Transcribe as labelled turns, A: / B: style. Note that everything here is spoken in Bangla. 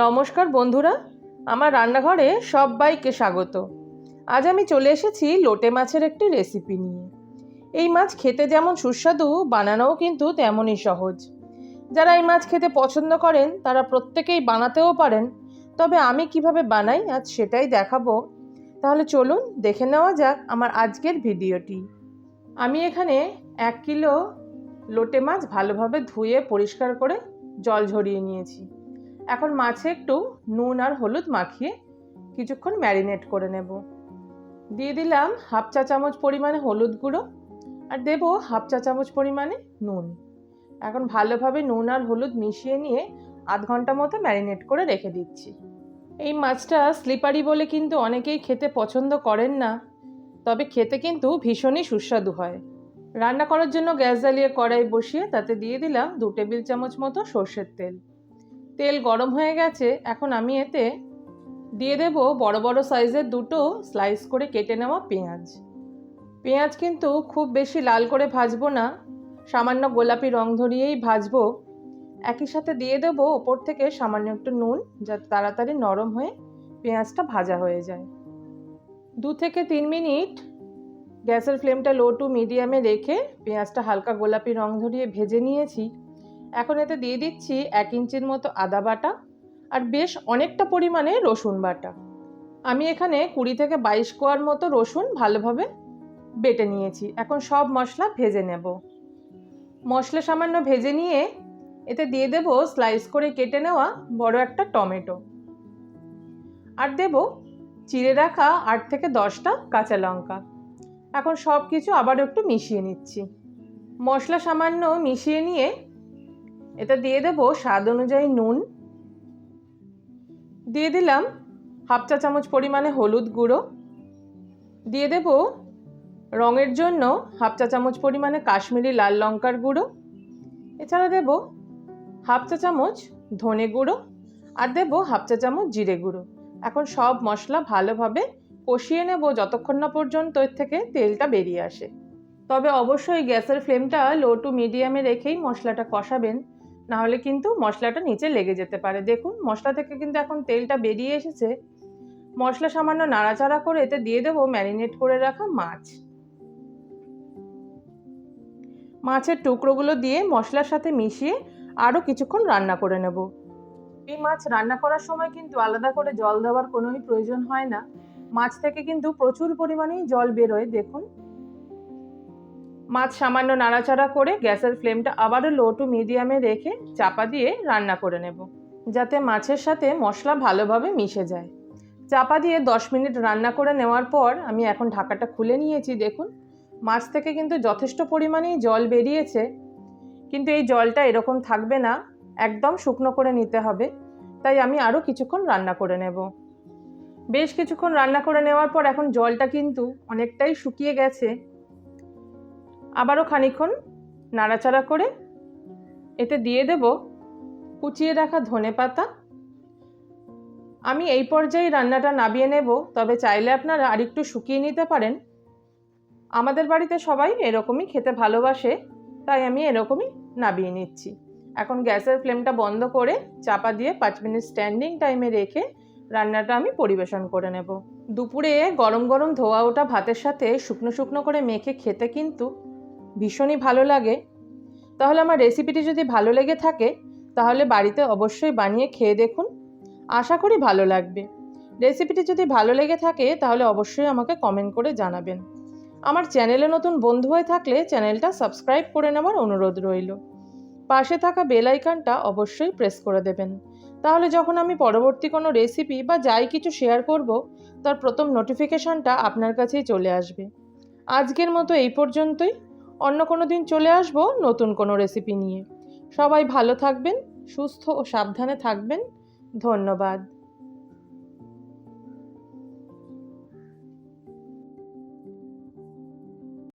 A: নমস্কার বন্ধুরা, আমার রান্নাঘরে সবাইকে স্বাগত। আজ আমি চলে এসেছি লোটে মাছের একটি রেসিপি নিয়ে। এই মাছ খেতে যেমন সুস্বাদু, বানানোও কিন্তু তেমনই সহজ। যারা এই মাছ খেতে পছন্দ করেন, তারা প্রত্যেকেই বানাতেও পারেন। তবে আমি কীভাবে বানাই, আজ সেটাই দেখাবো। তাহলে চলুন, দেখে নেওয়া যাক আমার আজকের ভিডিওটি। আমি এখানে এক কিলো লোটে মাছ ভালোভাবে ধুয়ে পরিষ্কার করে জল ঝরিয়ে নিয়েছি। এখন মাছে একটু নুন আর হলুদ মাখিয়ে কিছুক্ষণ ম্যারিনেট করে নেব। দিয়ে দিলাম হাফ চা চামচ পরিমাণে হলুদ গুঁড়ো আর দেবো হাফ চা চামচ পরিমাণে নুন। এখন ভালোভাবে নুন আর হলুদ মিশিয়ে নিয়ে আধ ঘণ্টা মতো ম্যারিনেট করে রেখে দিচ্ছি। এই মাছটা স্লিপারি বলে কিন্তু অনেকেই খেতে পছন্দ করেন না, তবে খেতে কিন্তু ভীষণই সুস্বাদু হয়। রান্না করার জন্য গ্যাস জ্বালিয়ে কড়াই বসিয়ে তাতে দিয়ে দিলাম দু টেবিল চামচ মতো সর্ষের তেল। তেল গরম হয়ে গেছে, এখন আমি এতে দিয়ে দেব বড় বড় সাইজের দুটো স্লাইস করে কেটে নেওয়া পেঁয়াজ। পেঁয়াজ কিন্তু খুব বেশি লাল করে ভাজবো না, সামান্য গোলাপি রং ধরিয়েই ভাজবো। একই সাথে দিয়ে দেব ওপর থেকে সামান্য একটু নুন, যাতে তাড়াতাড়ি নরম হয়ে পেঁয়াজটা ভাজা হয়ে যায়। দু থেকে তিন মিনিট গ্যাসের ফ্লেমটা লো টু মিডিয়ামে রেখে পেঁয়াজটা হালকা গোলাপি রং ধরিয়ে ভেজে নিয়েছি। এখন এতে দিয়ে দিচ্ছি এক ইঞ্চির মতো আদা বাটা আর বেশ অনেকটা পরিমাণে রসুন বাটা। আমি এখানে কুড়ি থেকে বাইশ কোয়ার মতো রসুন ভালোভাবে বেটে নিয়েছি। এখন সব মশলা ভেজে নেব। মশলা সামান্য ভেজে নিয়ে এতে দিয়ে দেব স্লাইস করে কেটে নেওয়া বড় একটা টমেটো। আর দেব চিড়ে রাখা আট থেকে দশটা কাঁচা লঙ্কা। এখন সব কিছু আবার একটু মিশিয়ে নিচ্ছি। মশলা সামান্য মিশিয়ে নিয়ে এটা দিয়ে দেব স্বাদ অনুযায়ী নুন। দিয়ে দিলাম হাফ চা চামচ পরিমাণে হলুদ গুঁড়ো। দিয়ে দেব রঙের জন্য হাফ চা চামচ পরিমাণে কাশ্মীরি লাল লঙ্কার গুঁড়ো। এছাড়া দেব হাফ চা চামচ ধনে গুঁড়ো আর দেব হাফ চা চামচ জিরে গুঁড়ো। এখন সব মশলা ভালোভাবে কষিয়ে নেব যতক্ষণ না পর্যন্ত এর থেকে তেলটা বেরিয়ে আসে। তবে অবশ্যই গ্যাসের ফ্লেমটা লো টু মিডিয়ামে রেখেই মশলাটা কষাবেন। নাহলে কিন্তু মশলাটা নিচে লেগে যেতে পারে। দেখুন, মশলা থেকে কিন্তু এখন তেলটা বেরিয়ে এসেছে। মশলা সামান্য নাড়াচাড়া করে এতে দিয়ে দেবো ম্যারিনেট করে রাখা মাছ। মাছের টুকরোগুলো দিয়ে মশলার সাথে মিশিয়ে আরও কিছুক্ষণ রান্না করে নেব। এই মাছ রান্না করার সময় কিন্তু আলাদা করে জল দেওয়ার কোনোই প্রয়োজন হয় না। মাছ থেকে কিন্তু প্রচুর পরিমাণেই জল বেরোয়, দেখুন। মাছ সামান্য নাড়াচাড়া করে গ্যাসের ফ্লেমটা আবারও লো টু মিডিয়ামে রেখে চাপা দিয়ে রান্না করে নেব, যাতে মাছের সাথে মশলা ভালোভাবে মিশে যায়। চাপা দিয়ে দশ মিনিট রান্না করে নেওয়ার পর আমি এখন ঢাকাটা খুলে নিয়েছি, দেখুন। মাছ থেকে কিন্তু যথেষ্ট পরিমাণেই জল বেরিয়েছে, কিন্তু এই জলটা এরকম থাকবে না, একদম শুকনো করে নিতে হবে, তাই আমি আরও কিছুক্ষণ রান্না করে নেব। বেশ কিছুক্ষণ রান্না করে নেওয়ার পর এখন জলটা কিন্তু অনেকটাই শুকিয়ে গেছে। আবারও খানিক্ষণ নাড়াচাড়া করে এতে দিয়ে দেব কুচিয়ে রাখা ধনে পাতা। আমি এই পর্যায়ে রান্নাটা নাবিয়ে নেব, তবে চাইলে আপনারা আরেকটু শুকিয়ে নিতে পারেন। আমাদের বাড়িতে সবাই এরকমই খেতে ভালোবাসে, তাই আমি এরকমই নাবিয়ে নিচ্ছি। এখন গ্যাসের ফ্লেমটা বন্ধ করে চাপা দিয়ে পাঁচ মিনিট স্ট্যান্ডিং টাইমে রেখে রান্নাটা আমি পরিবেশন করে নেব। দুপুরে গরম গরম ধোয়া ওঠা ভাতের সাথে শুকনো শুকনো করে মেখে খেতে কিন্তু ভীষণই ভালো লাগে। তাহলে আমার রেসিপিটি যদি ভালো লেগে থাকে, তাহলে বাড়িতে অবশ্যই বানিয়ে খেয়ে দেখুন। আশা করি ভালো লাগবে। রেসিপিটি যদি ভালো লেগে থাকে, তাহলে অবশ্যই আমাকে কমেন্ট করে জানাবেন। আমার চ্যানেলে নতুন বন্ধু হয়ে থাকলে চ্যানেলটা সাবস্ক্রাইব করে নেওয়ার অনুরোধ রইল। পাশে থাকা বেল আইকনটা অবশ্যই প্রেস করে দেবেন। তাহলে যখন আমি পরবর্তী কোনো রেসিপি বা যাই কিছু শেয়ার করব, তার প্রথম নোটিফিকেশনটা আপনার কাছেই চলে আসবে। আজকের মতো এই পর্যন্তই। অন্য কোনো দিন চলে আসব নতুন কোনো রেসিপি নিয়ে। সবাই ভালো থাকবেন, সুস্থ ও সাবধানে থাকবেন। ধন্যবাদ।